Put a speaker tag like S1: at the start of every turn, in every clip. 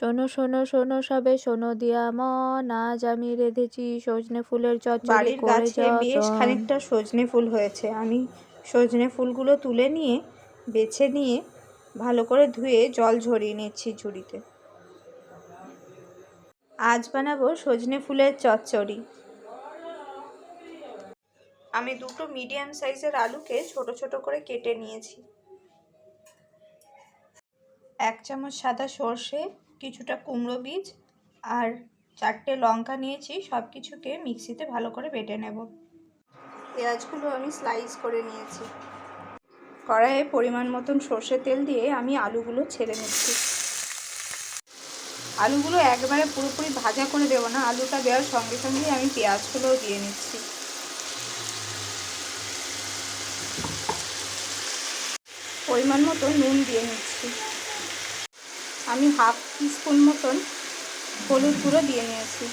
S1: শোনো শোনো শোনো সবে শোনো দিয়া মন। আজ আমি রেঁধেছি সজনে ফুলের চচ্চড়ি
S2: বাড়ির
S1: করে
S2: গাছে বেশ। খানিকটা সজনে ফুল হয়েছে। আমি সজনে ফুলগুলো তুলে নিয়ে বেছে নিয়ে ভালো করে ধুয়ে জল ঝরিয়ে নিচ্ছি ঝুড়িতে। আজ বানাবো সজনে ফুলের চচ্চড়ি। আমি দুটো মিডিয়াম সাইজের আলুকে ছোট ছোট করে কেটে নিয়েছি। এক চামচ সাদা সর্ষে কিছুটা কুমড়ো বীজ আর চারটে লঙ্কা নিয়েছি সব কিছুকে মিক্সিতে ভালো করে বেটে নেব। পেঁয়াজগুলো আমি স্লাইস করে নিয়েছি। কড়াইয়ে পরিমাণ মতন সর্ষে তেল দিয়ে আমি আলুগুলো ছেড়ে নিচ্ছি। আলুগুলো একবারে পুরোপুরি ভাজা করে দেবো না, আলুটা দেওয়ার সঙ্গে সঙ্গে আমি পেঁয়াজগুলোও দিয়ে নিচ্ছি। পরিমাণ মতো নুন দিয়ে নিচ্ছি। আমি হাফ স্পুন মতন হলুদ গুঁড়ো দিয়ে নিয়েছি।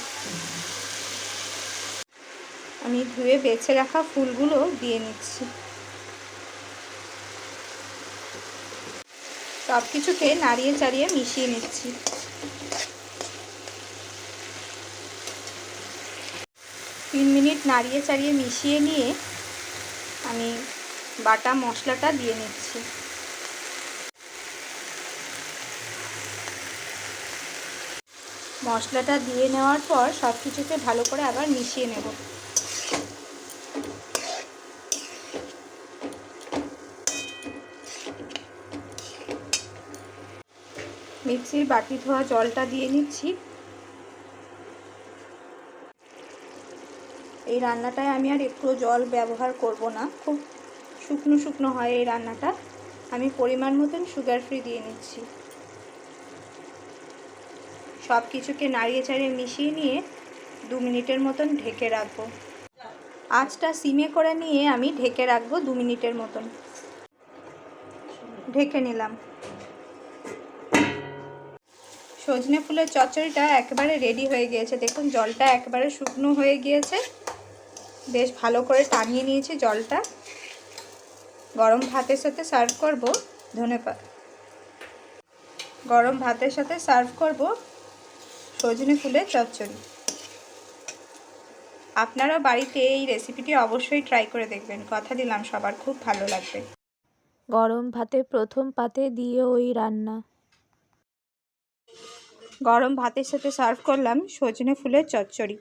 S2: আমি ধুয়ে বেছে রাখা ফুলগুলো দিয়ে নিচ্ছি। সব কিছুকে নাড়িয়ে চাড়িয়ে মিশিয়ে নিচ্ছি। তিন মিনিট নাড়িয়ে চাড়িয়ে মিশিয়ে নিয়ে আমি বাটা মশলাটা দিয়ে নিচ্ছি। মশলাটা দিয়ে নেওয়ার পর সব কিছুকে ভালো করে আবার মিশিয়ে নেব। মিক্সির বাটি ধোয়া জলটা দিয়ে নিচ্ছি। এই রান্নাটায় আমি আর একটু জল ব্যবহার করব না। খুব শুকনো শুকনো হয় এই রান্নাটা। আমি পরিমাণ মতন সুগার ফ্রি দিয়ে নিচ্ছি। সব কিছুকে নাড়িয়ে চাড়িয়ে মিশিয়ে নিয়ে দু মিনিটের মতন ঢেকে রাখব। আঁচটা সিমে করে নিয়ে আমি ঢেকে রাখব দু মিনিটের মতন। ঢেকে নিলাম। সজনে ফুলের চচ্চড়িটা একেবারে রেডি হয়ে গিয়েছে। দেখুন, জলটা একেবারে শুকনো হয়ে গিয়েছে। বেশ ভালো করে টানিয়ে নিয়েছি জলটা। গরম ভাতের সাথে সার্ভ করব ধনেপাত। গরম ভাতের সাথে সার্ভ করব সজনে ফুলের চচ্চড়ি। আপনারা বাড়িতে এই রেসিপিটি অবশ্যই ট্রাই করে দেখবেন। কথা দিলাম সবার খুব ভালো লাগবে।
S1: গরম ভাতে প্রথম পাতে দিয়ে ওই রান্না।
S2: গরম ভাতের সাথে সার্ভ করলাম সজনে ফুলের চচ্চড়ি।